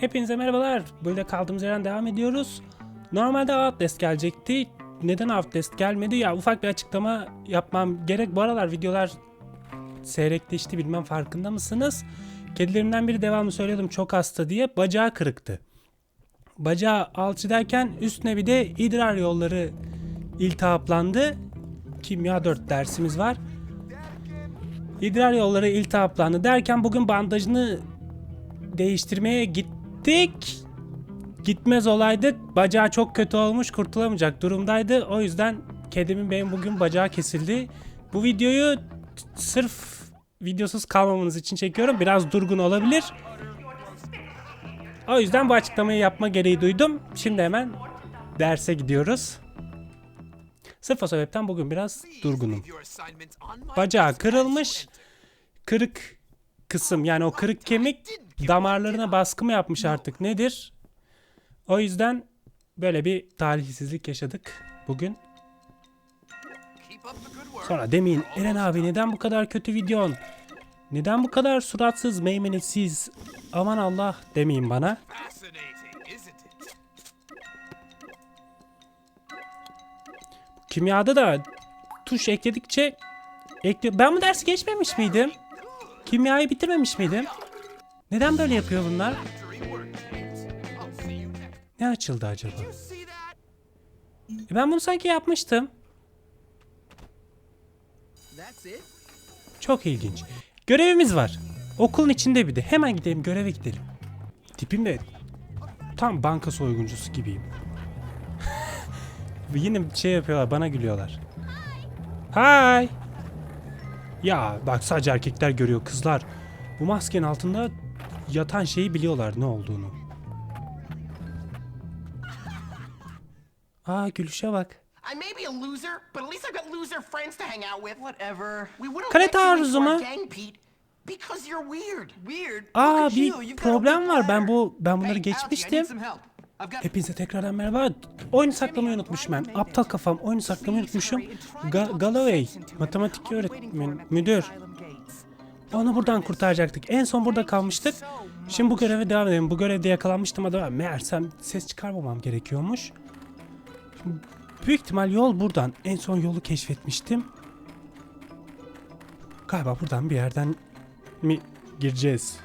Hepinize merhabalar. Böyle kaldığımız yerden devam ediyoruz. Normalde Outlast gelecekti. Neden Outlast gelmedi? Ya ufak bir açıklama yapmam gerek. Bu aralar videolar seyrekleşti bilmem farkında mısınız? Kedilerimden biri devamlı söylüyordum çok hasta diye. Bacağı kırıktı. Bacağı alçı derken üstüne bir de idrar yolları iltihaplandı. Kimya 4 dersimiz var. İdrar yolları iltihaplandı derken bugün bandajını değiştirmeye gittik. Gitmez olaydık. Bacağı çok kötü olmuş kurtulamayacak durumdaydı. O yüzden kedimin benim bugün bacağı kesildi. Bu videoyu sırf videosuz kalmamanız için çekiyorum. Biraz durgun olabilir. O yüzden bu açıklamayı yapma gereği duydum. Şimdi hemen derse gidiyoruz. Sırf o sebepten bugün biraz durgunum. Bacağı kırılmış. Kırık kısım yani o kırık kemik damarlarına baskı mı yapmış artık nedir? O yüzden böyle bir talihsizlik yaşadık bugün. Sonra demeyin Eren abi neden bu kadar kötü videon? Neden bu kadar suratsız, meymenetsiz? Aman Allah demeyin bana. Kimyada da tuş ekledikçe ekliyor. Ben bu dersi geçmemiş miydim? Kimyayı bitirmemiş miydim? Neden böyle yapıyor bunlar? Ne açıldı acaba? E ben bunu sanki yapmıştım. Çok ilginç. Görevimiz var. Okulun içinde bir de. Hemen gidelim göreve gidelim. Tipim de tam banka soyguncusu gibiyim. Yine şey yapıyorlar bana gülüyorlar. Hay. Ya bak sadece erkekler görüyor kızlar. Bu maskenin altında yatan şeyi biliyorlar ne olduğunu. Aa gülüşe bak. I may be a loser, but at least I've got loser friends to hang out with. Whatever. We wouldn't Kale let you into taarruzu our mu? gang, Pete, because you're weird. Weird. Aa bir problem var. Ben bu ben bunları geçmiştim. Hepinize tekrardan merhaba. Oyunu saklamayı unutmuşum ben. Aptal kafam oyunu saklamayı unutmuşum. Ga- Galloway matematik öğretmen müdür. Onu buradan kurtaracaktık. En son burada kalmıştık. Şimdi bu göreve devam edelim. Bu görevde yakalanmıştım ama meğersem ses çıkarmamam gerekiyormuş. Büyük ihtimal yol buradan. En son yolu keşfetmiştim. Galiba buradan bir yerden mi gireceğiz?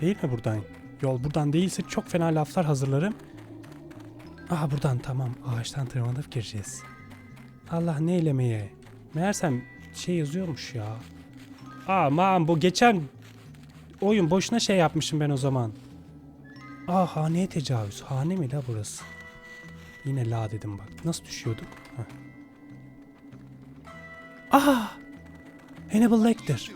Değil mi buradan? Yol buradan değilse çok fena laflar hazırlarım. Aha buradan tamam. Ağaçtan tırmanıp gireceğiz. Allah ne eylemeye. Meğersem şey yazıyormuş ya. Aman bu geçen oyun boşuna şey yapmışım ben o zaman. Aa haneye tecavüz. Hane mi la burası? Yine la dedim bak. Nasıl düşüyorduk? Heh. Aa! Hannibal Lecter.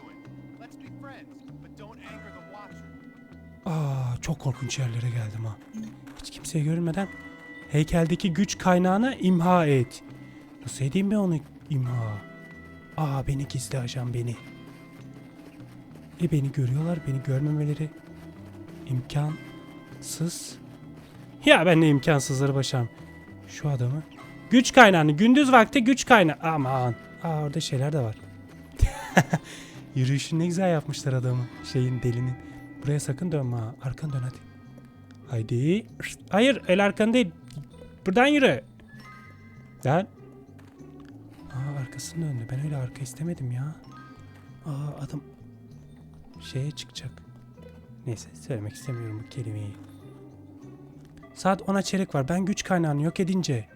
Aa çok korkunç yerlere geldim ha. Hiç kimseye görünmeden heykeldeki güç kaynağını imha et. Nasıl edeyim ben onu imha? Aa beni gizli ajan beni. E beni görüyorlar beni görmemeleri imkansız. Ya ben ne imkansızları başarım. Şu adamı. Güç kaynağını gündüz vakti güç kaynağı. Aman. Aa orada şeyler de var. Yürüyüşünü ne güzel yapmışlar adamı. Şeyin delinin. Buraya sakın dönme ha. Arkan dön hadi. Haydi. Hayır el arkan değil. Buradan yürü. Lan. Aa arkasını döndü. Ben öyle arka istemedim ya. Aa adam şeye çıkacak. Neyse söylemek istemiyorum bu kelimeyi. Saat 10'a çeyrek var. Ben güç kaynağını yok edince.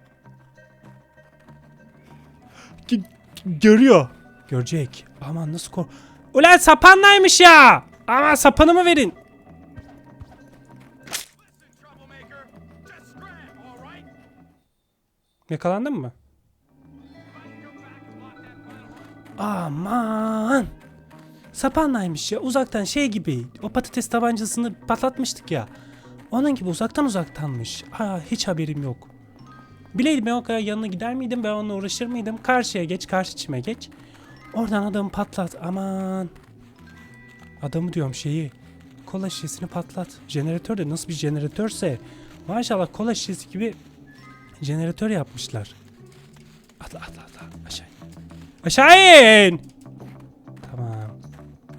G- görüyor. Görecek. Aman nasıl kork... Ulan sapanlaymış ya. Aman sapanımı verin. Yakalandın mı? Aman. Sapanlaymış ya uzaktan şey gibi o patates tabancasını patlatmıştık ya. Onun gibi uzaktan uzaktanmış. Ha hiç haberim yok. Bileydim ben o kadar yanına gider miydim ben onunla uğraşır mıydım? Karşıya geç karşı çime geç. Oradan adamı patlat aman. Adamı diyorum şeyi. Kola şişesini patlat. Jeneratör de nasıl bir jeneratörse. Maşallah kola şişesi gibi jeneratör yapmışlar. Atla atla atla aşağı. in. Aşağı in. Tamam.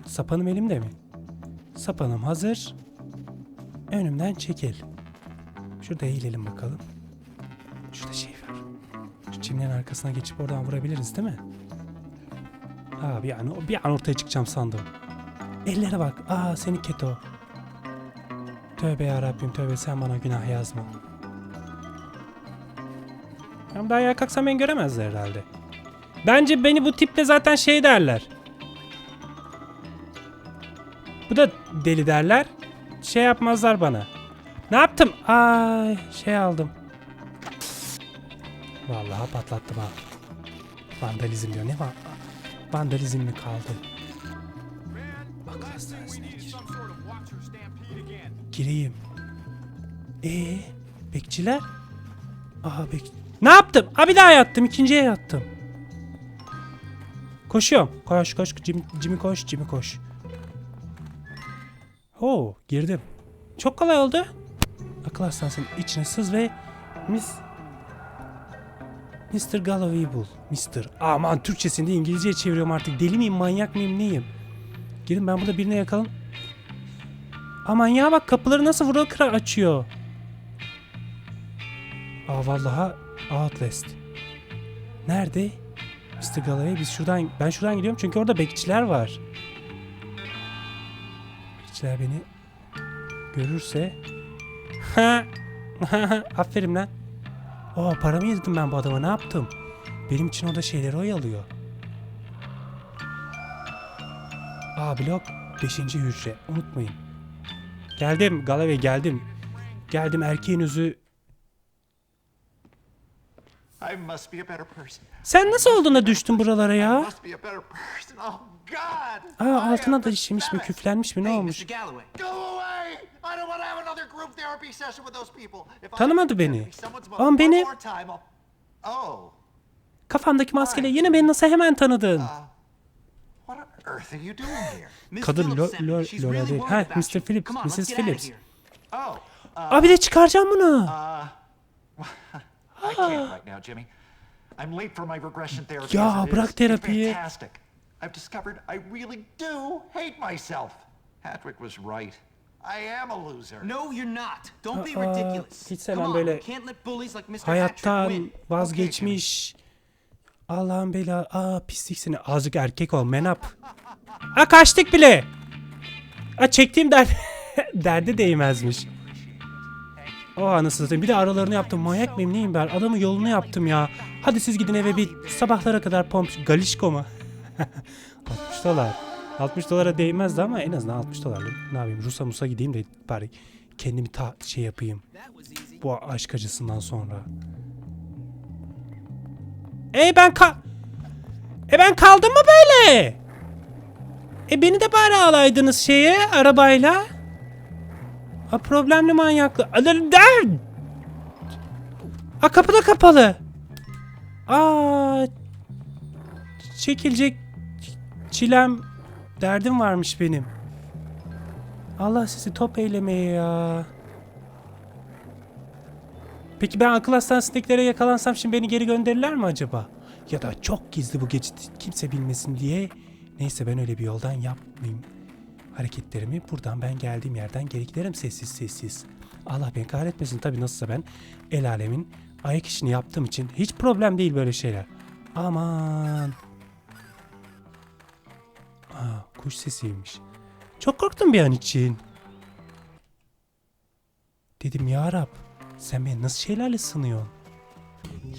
Sapanım elimde mi? Sapanım hazır. Önümden çekil. Şurada eğilelim bakalım. Şurada şey var. Şu çimlerin arkasına geçip oradan vurabiliriz değil mi? Aa bir an, bir an ortaya çıkacağım sandım. Ellere bak. Aa seni keto. Tövbe ya Rabbim tövbe sen bana günah yazma. Ben daha ayağa kalksam beni göremezler herhalde. Bence beni bu tiple zaten şey derler. Bu da deli derler. Şey yapmazlar bana. Ne yaptım? Ay şey aldım. Vallahi patlattım ha. Vandalizm diyor. Ne var? Vandalizm mi kaldı? Akıl hastanesine gir. Gireyim. Ee, bekçiler? Aha bek... Ne yaptım? Ha bir daha yattım. ikinciye yattım. Koşuyorum. Koş koş. Jimmy, Jimmy koş. Jimmy koş. Oo girdim. Çok kolay oldu. Akıl hastanesinin içine sız ve Miss Mr. Galloway'i bul. Mr. Aman Türkçesini de İngilizceye çeviriyorum artık. Deli miyim, manyak mıyım, neyim? Girin ben burada birine yakalım. Aman ya bak kapıları nasıl vura kıra açıyor. Aa vallahi Outlast. Nerede? Mr. Galloway biz şuradan ben şuradan gidiyorum çünkü orada bekçiler var. Bekçiler beni görürse ha aferin lan. Aa paramı yedirdim ben bu adama ne yaptım? Benim için o da şeyleri oyalıyor. Aa blok 5. hücre unutmayın. Geldim Galloway geldim. Geldim erkeğin özü. I must be a better person. Sen nasıl olduğuna düştün buralara I ya? must be a better person. Oh God! Aa altına da işemiş mi küflenmiş mi ne olmuş? Tanımadı beni. Ama beni- Oh, Kafamdaki maskeyle yine beni nasıl hemen tanıdın? what on earth are you doing here? Miss Kadın lo- lo- She's Lola really değil. Ha, Mr. Phillips, Come on, let's Mrs. Phillips. here. Oh, Abi de çıkaracağım bunu. I can't right now, Jimmy. I'm late for my regression therapy. Ya, bırak terapiyi. Fantastic. I've discovered I really do hate myself. Patrick was right. I am a loser. No, you're not. Don't be ridiculous. hiç Come sevmem on, böyle you can't let bullies like Mr. Hattrick Hayattan win. vazgeçmiş. Allah'ın bela. Aa pislik seni. Azıcık erkek ol. Menap. Aa kaçtık bile. Aa çektiğim der derde değmezmiş. O anasını satayım. Bir de aralarını yaptım. Manyak mıyım neyim ben? Adamın yolunu yaptım ya. Hadi siz gidin eve bir sabahlara kadar pomp. Galişko mu? 60 dolar. 60 dolara değmezdi ama en azından 60 dolarlık. Ne yapayım? Rus'a musa gideyim de bari kendimi ta şey yapayım. Bu aşk acısından sonra. E ben ka... E ben kaldım mı böyle? E beni de bari alaydınız şeye arabayla. Ha problemli manyaklı. Adı- Ha kapı da kapalı. Aa çekilecek çilem derdim varmış benim. Allah sizi top eylemeye ya. Peki ben akıl hastanesindekilere yakalansam şimdi beni geri gönderirler mi acaba? Ya da çok gizli bu geçit kimse bilmesin diye. Neyse ben öyle bir yoldan yapmayayım. Hareketlerimi buradan ben geldiğim yerden geri giderim sessiz sessiz. Allah beni kahretmesin tabii nasılsa ben el alemin ayak işini yaptığım için hiç problem değil böyle şeyler. Aman. Aa, kuş sesiymiş. Çok korktum bir an için. Dedim ya Rab sen beni nasıl şeylerle sınıyorsun?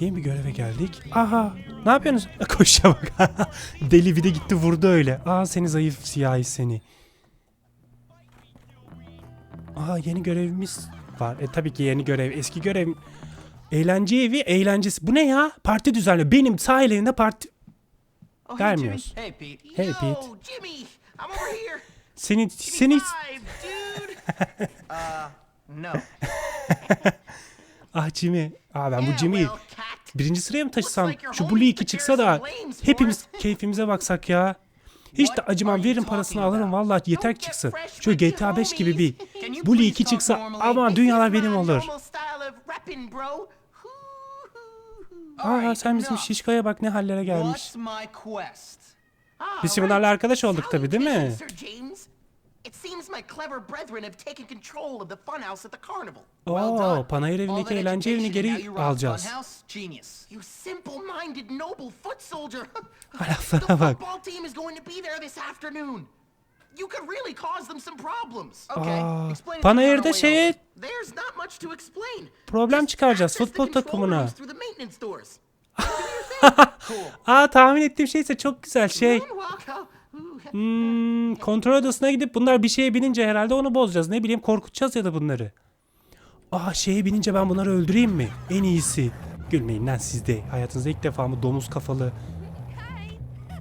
Yeni bir göreve geldik. Aha ne yapıyorsunuz? Koşa bak. Deli bir de gitti vurdu öyle. Aa seni zayıf siyahi seni. Aa yeni görevimiz var. E tabii ki yeni görev. Eski görev eğlence evi eğlencesi. Bu ne ya? Parti düzenliyor. Benim sahil evinde parti. Oh, hey, Jimmy. Vermiyoruz. Hey, Pete. Hey Yo, Pete. Jimmy, I'm over here. Seni seni Five, dude. uh, no. ah Jimmy. Aa ben bu Jimmy'yi birinci sıraya mı taşısam? Şu Bully 2 took çıksa da hepimiz keyfimize baksak ya. Hiç de acımam verin parasını alırım vallahi yeter çıksın. your GTA 5 gibi bir Bully please 2 talk çıksa aman dünyalar benim olur. Aa sen bizim şişkoya bak ne hallere gelmiş. Ah, Biz şimdi bunlarla arkadaş olduk tabii değil mi? It seems my clever brethren have taken control of the funhouse at the carnival. Oo, panayır evindeki eğlence evini geri alacağız. Genius. You simple-minded noble foot soldier. Sana bak. football team is going to be there this afternoon. You could really cause them some problems. Okay. Explain Panayır'da şeye-. There's not much to explain. Problem çıkaracağız futbol takımına. Aa tahmin ettiğim şeyse çok güzel şey. Ooh. Hmm, kontrol odasına gidip bunlar bir şeye binince herhalde onu bozacağız. Ne bileyim korkutacağız ya da bunları. Aa şeye binince ben bunları öldüreyim mi? En iyisi. Gülmeyin lan siz de. Hayatınızda ilk defa mı domuz kafalı?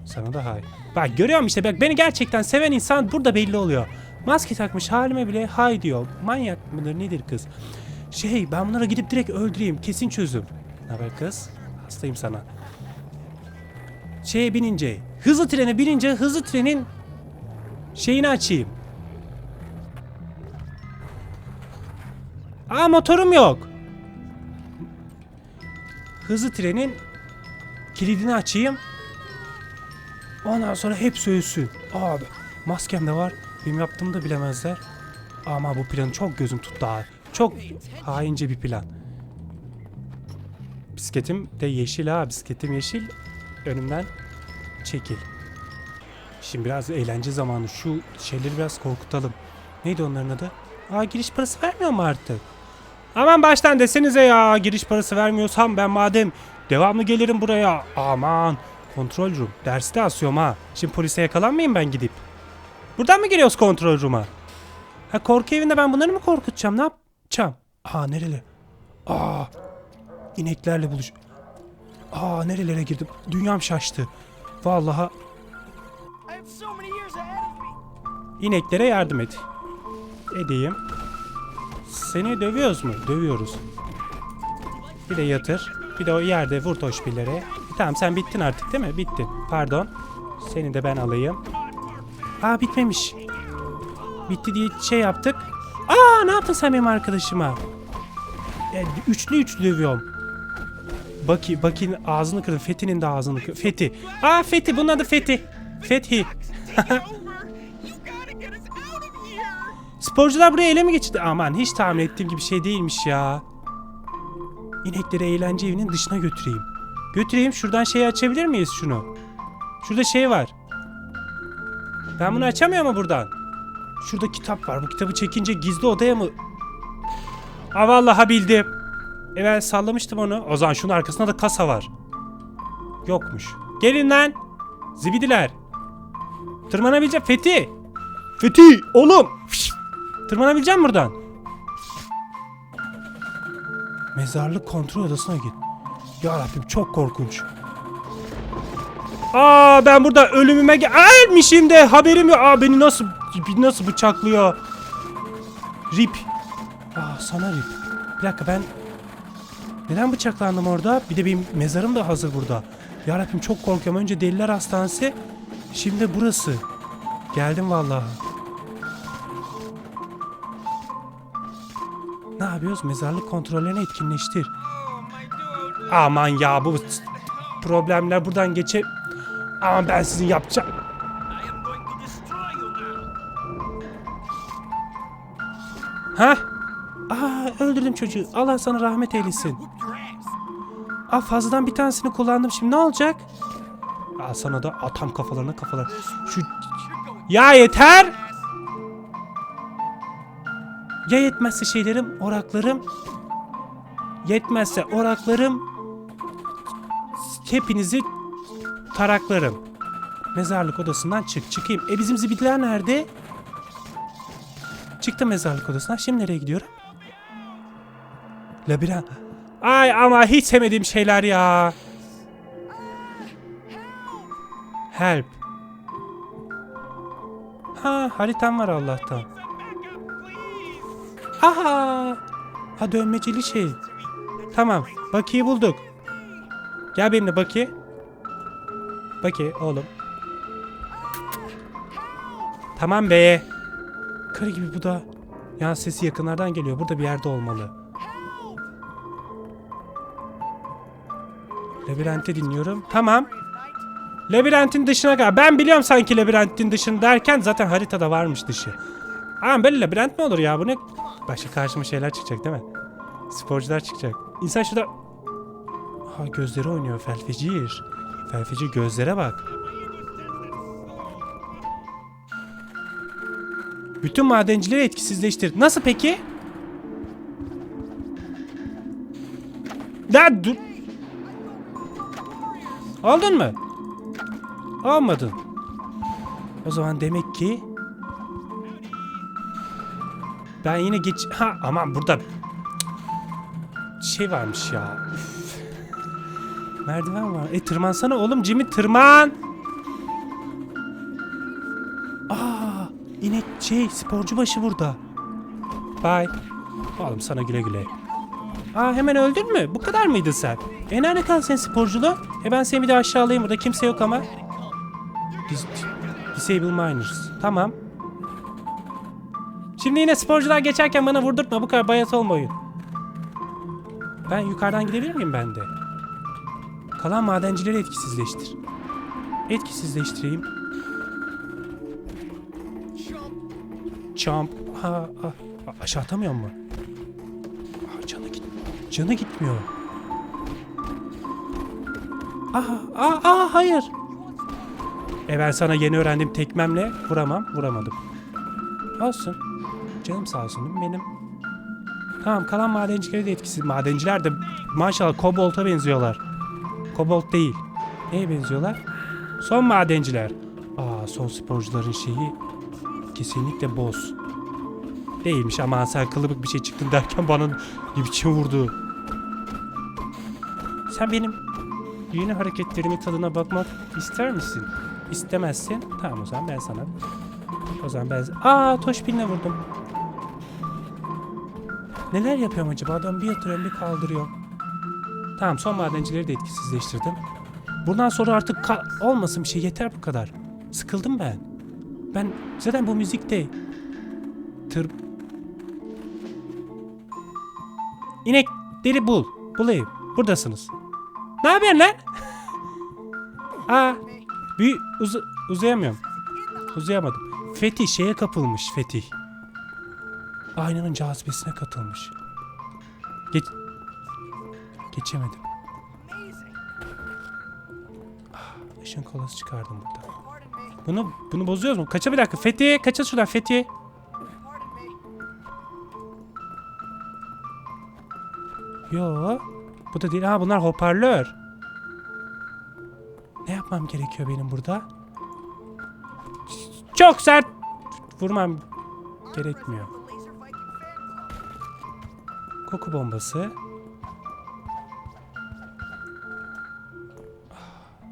Sana da hay. Bak görüyorum işte bak beni gerçekten seven insan burada belli oluyor. Maske takmış halime bile hay diyor. Manyak mıdır nedir kız? Şey ben bunlara gidip direkt öldüreyim. Kesin çözüm. Ne haber kız? Hastayım sana. Şeye binince, hızlı trene binince hızlı trenin şeyini açayım. Aa motorum yok. Hızlı trenin kilidini açayım. Ondan sonra hepsi ölsün. Abi maskem de var. Benim yaptığımı da bilemezler. Ama bu planı çok gözüm tuttu ha. Çok haince bir plan. Bisikletim de yeşil ha. Bisikletim yeşil. Önümden çekil. Şimdi biraz eğlence zamanı. Şu şeyleri biraz korkutalım. Neydi onların adı? Aa giriş parası vermiyor mu artık? Aman baştan desenize ya giriş parası vermiyorsam ben madem devamlı gelirim buraya. Aman kontrol room. Derste asıyorum ha. Şimdi polise yakalanmayayım ben gidip. Buradan mı giriyoruz kontrol room'a? Ha korku evinde ben bunları mı korkutacağım? Ne yapacağım? Aa nereli? Aa ineklerle buluş. Aa nerelere girdim? Dünyam şaştı. Vallahi İneklere yardım et. Edeyim. Seni dövüyoruz mu? Dövüyoruz. Bir de yatır. Bir de o yerde vur toşbillere. Tamam sen bittin artık değil mi? Bittin. Pardon. Seni de ben alayım. Aa bitmemiş. Bitti diye şey yaptık. Aa ne yaptın sen benim arkadaşıma? E, üçlü üçlü dövüyorum. Baki, Baki'nin ağzını kırdım. Fethi'nin de ağzını kırdım. Fethi. Aa Fethi bunun adı Fethi. Fethi. Sporcular buraya ele mi geçti? Aman hiç tahmin ettiğim gibi şey değilmiş ya. İnekleri eğlence evinin dışına götüreyim. Götüreyim şuradan şeyi açabilir miyiz şunu? Şurada şey var. Ben bunu açamıyor mu buradan? Şurada kitap var. Bu kitabı çekince gizli odaya mı? Aa vallahi bildim. E ben sallamıştım onu. O zaman şunun arkasında da kasa var. Yokmuş. Gelin lan. Zibidiler. Tırmanabilecek Fethi. Fethi oğlum. Tırmanabileceğim buradan. Mezarlık kontrol odasına git. Ya Rabbim çok korkunç. Aa ben burada ölümüme gel ölmüşüm de haberim yok. Aa beni nasıl nasıl bıçaklıyor. Rip. Aa sana rip. Bir dakika ben neden bıçaklandım orada? Bir de benim mezarım da hazır burada. Ya Rabbim çok korkuyorum. Önce deliler hastanesi. Şimdi burası. Geldim vallahi. Ne yapıyoruz? Mezarlık kontrollerini etkinleştir. Aman ya bu problemler buradan geçe... Aman ben sizin yapacağım. Ha? Öldürdüm çocuğu. Allah sana rahmet eylesin. Aa fazladan bir tanesini kullandım. Şimdi ne olacak? Al sana da atam kafalarına kafalar. Şu ya yeter. Ya yetmezse şeylerim, oraklarım. Yetmezse oraklarım. Hepinizi taraklarım. Mezarlık odasından çık. Çıkayım. E bizim zibidiler nerede? Çıktım mezarlık odasından. Şimdi nereye gidiyorum? Labirent. Ay ama hiç sevmediğim şeyler ya. Help. Ha haritam var Allah'tan. Aha. Ha dönmeceli şey. Tamam. Baki'yi bulduk. Gel benimle Baki. Baki oğlum. Tamam be. Karı gibi bu da. Ya sesi yakınlardan geliyor. Burada bir yerde olmalı. Labirente dinliyorum. Tamam. Labirentin dışına kadar. Ben biliyorum sanki labirentin dışını derken zaten haritada varmış dışı. Ama böyle labirent mi olur ya? Bu ne? Başka karşıma şeyler çıkacak değil mi? Sporcular çıkacak. İnsan şurada... Ha gözleri oynuyor felfecir. Felfecir gözlere bak. Bütün madencileri etkisizleştir. Nasıl peki? La dur. Aldın mı? Almadın. O zaman demek ki ben yine geç... Ha aman burada şey varmış ya. Merdiven var. E tırmansana oğlum Jimmy tırman. Aa inek şey sporcu başı burada. Bye. Oğlum sana güle güle. Aa hemen öldün mü? Bu kadar mıydın sen? E nerede kaldın senin sporculuğu? E ben seni bir de aşağılayayım burada kimse yok ama. Dis Disable miners. Tamam. Şimdi yine sporcular geçerken bana vurdurtma bu kadar bayat olma oyun. Ben yukarıdan gidebilir miyim ben de? Kalan madencileri etkisizleştir. Etkisizleştireyim. Jump. Ha, ha. Aşağı atamıyor mu? Aa, canı git. Canı gitmiyor. Aha, aa, aa, hayır. E ben sana yeni öğrendiğim tekmemle vuramam, vuramadım. Olsun. Canım sağ olsun benim? Tamam kalan madencileri de etkisiz. Madenciler de maşallah kobolta benziyorlar. Kobolt değil. Neye benziyorlar? Son madenciler. Aa son sporcuların şeyi kesinlikle boz. Değilmiş ama sen kılıbık bir şey çıktın derken bana ne biçim vurdu. Sen benim yeni hareketlerimin tadına bakmak ister misin? İstemezsin. Tamam o zaman ben sana. O zaman ben... Aa Toşbin'le vurdum. Neler yapıyorum acaba? Adam bir yatırıyorum bir kaldırıyor. Tamam son madencileri de etkisizleştirdim. Bundan sonra artık olmasın bir şey yeter bu kadar. Sıkıldım ben. Ben zaten bu müzikte tır... İnek deri bul. Bulayım. Buradasınız. Ne yapıyorsun lan? Aa, bir uz uzayamıyorum. Uzayamadım. Fetih şeye kapılmış Fetih. Aynanın cazibesine katılmış. Geç... Geçemedim. Ah, ışın kolası çıkardım burada. Bunu bunu bozuyoruz mu? Kaça bir dakika. Fethiye kaça şuradan Fethiye. Yo. Bu da değil. Ha bunlar hoparlör. Ne yapmam gerekiyor benim burada? Çok sert vurmam gerekmiyor. Koku bombası.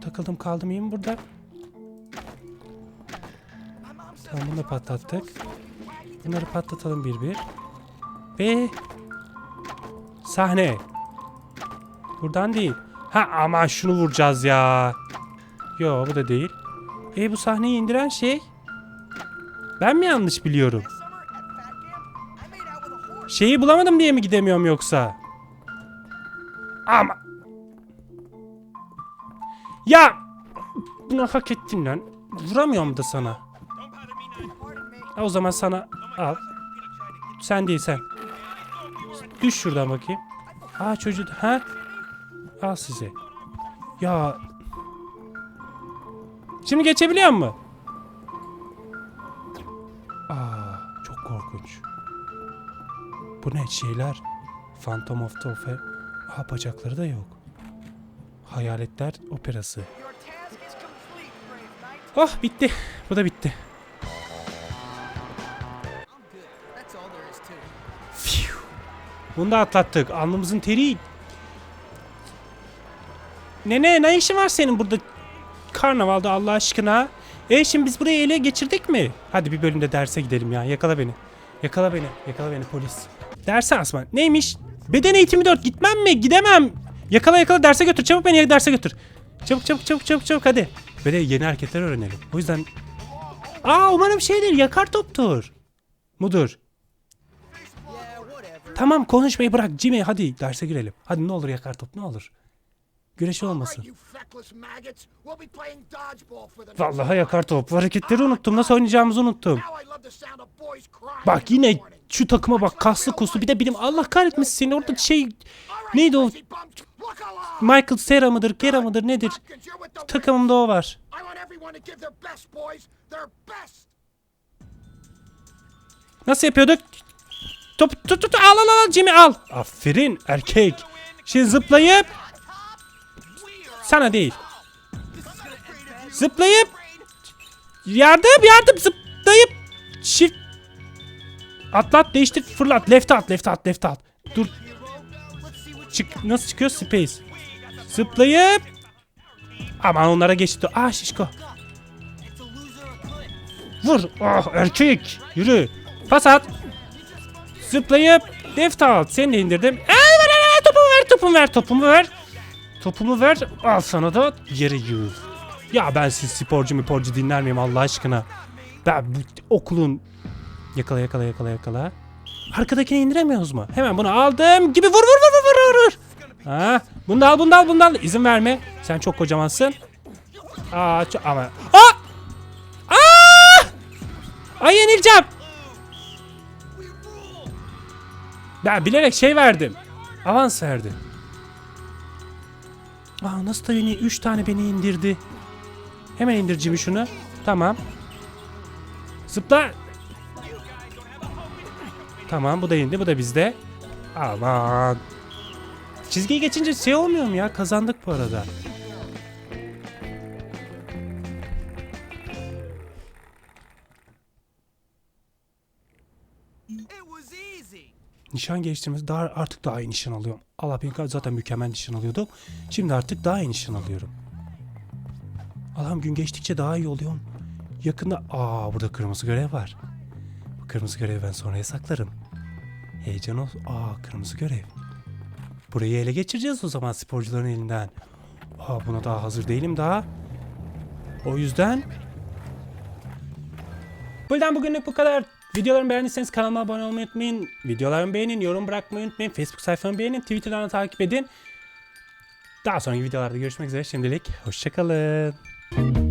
Takıldım kaldım iyi mi burada? Tamam bunu da patlattık. Bunları patlatalım bir bir. Ve sahne. Buradan değil. Ha ama şunu vuracağız ya. Yo bu da değil. E bu sahneyi indiren şey? Ben mi yanlış biliyorum? Şeyi bulamadım diye mi gidemiyorum yoksa? Ama... Ya! Bunu hak ettin lan. Vuramıyorum da sana. Ha, o zaman sana al. Sen değil sen. Düş şuradan bakayım. Aa çocuğu ha? Al size. Ya. Şimdi geçebiliyor mu? Aa çok korkunç. Bu ne şeyler? Phantom of the Opera. Aa bacakları da yok. Hayaletler operası. Oh bitti. Bu da bitti. Bunu da atlattık. Alnımızın teri. Nene ne işin var senin burada karnavalda Allah aşkına? E şimdi biz burayı ele geçirdik mi? Hadi bir bölümde derse gidelim ya. Yakala beni. Yakala beni. Yakala beni polis. Derse asma. Neymiş? Beden eğitimi 4. Gitmem mi? Gidemem. Yakala yakala derse götür. Çabuk beni derse götür. Çabuk çabuk çabuk çabuk çabuk hadi. De yeni hareketler öğrenelim. O yüzden... Aa umarım şeydir. Yakar toptur. Mudur. Tamam konuşmayı bırak Jimmy hadi derse girelim. Hadi ne olur yakar top ne olur. Güreşi olmasın. Vallahi yakar top. Hareketleri unuttum. Nasıl oynayacağımızı unuttum. Bak yine şu takıma bak. Kaslı kuslu. Bir de benim Allah kahretmesin seni. Orada şey neydi o? Michael Cera mıdır? Kera mıdır? Nedir? Takımımda o var. Nasıl yapıyorduk? Top tut tut al al al Jimmy al. Aferin erkek. Şimdi zıplayıp sana değil. Zıplayıp yardım yardım zıplayıp shift atlat değiştir fırlat left at left at left at. Dur. Çık nasıl çıkıyor space. Zıplayıp Aman onlara geçti. Aa şişko. Vur. Ah erkek. Yürü. Pas at. Zıplayıp left out. Seni indirdim. Ay, ver, ver, ver, topumu ver topumu ver topumu ver. Topumu ver. Al sana da yere yığıl. Ya ben siz sporcu sporcu dinler miyim Allah aşkına? Ben bu okulun... Yakala yakala yakala yakala. Arkadakini indiremiyoruz mu? Hemen bunu aldım gibi vur vur vur vur vur vur. Ha, bunu da al bunu da al bunu da al. İzin verme. Sen çok kocamansın. Aa, çok, ama... Aa! Aa! Ay yenileceğim. Ben bilerek şey verdim. Avans verdim. Aa nasıl da beni 3 tane beni indirdi. Hemen indir Jimmy şunu. Tamam. Zıpla. Tamam bu da indi bu da bizde. Aman. Çizgiyi geçince şey olmuyor mu ya? Kazandık bu arada. Nişan geliştirmesi daha artık daha iyi nişan alıyorum. Benim zaten mükemmel nişan alıyordum. Şimdi artık daha iyi nişan alıyorum. Allah'ım gün geçtikçe daha iyi oluyorum. Yakında aa burada kırmızı görev var. Bu kırmızı görevi ben sonra saklarım. Heyecan ol. Aa kırmızı görev. Burayı ele geçireceğiz o zaman sporcuların elinden. Aa buna daha hazır değilim daha. O yüzden Buradan bugünlük bu kadar. Videolarımı beğendiyseniz kanalıma abone olmayı unutmayın. Videolarımı beğenin, yorum bırakmayı unutmayın. Facebook sayfamı beğenin, Twitter'dan da takip edin. Daha sonraki videolarda görüşmek üzere. Şimdilik hoşçakalın.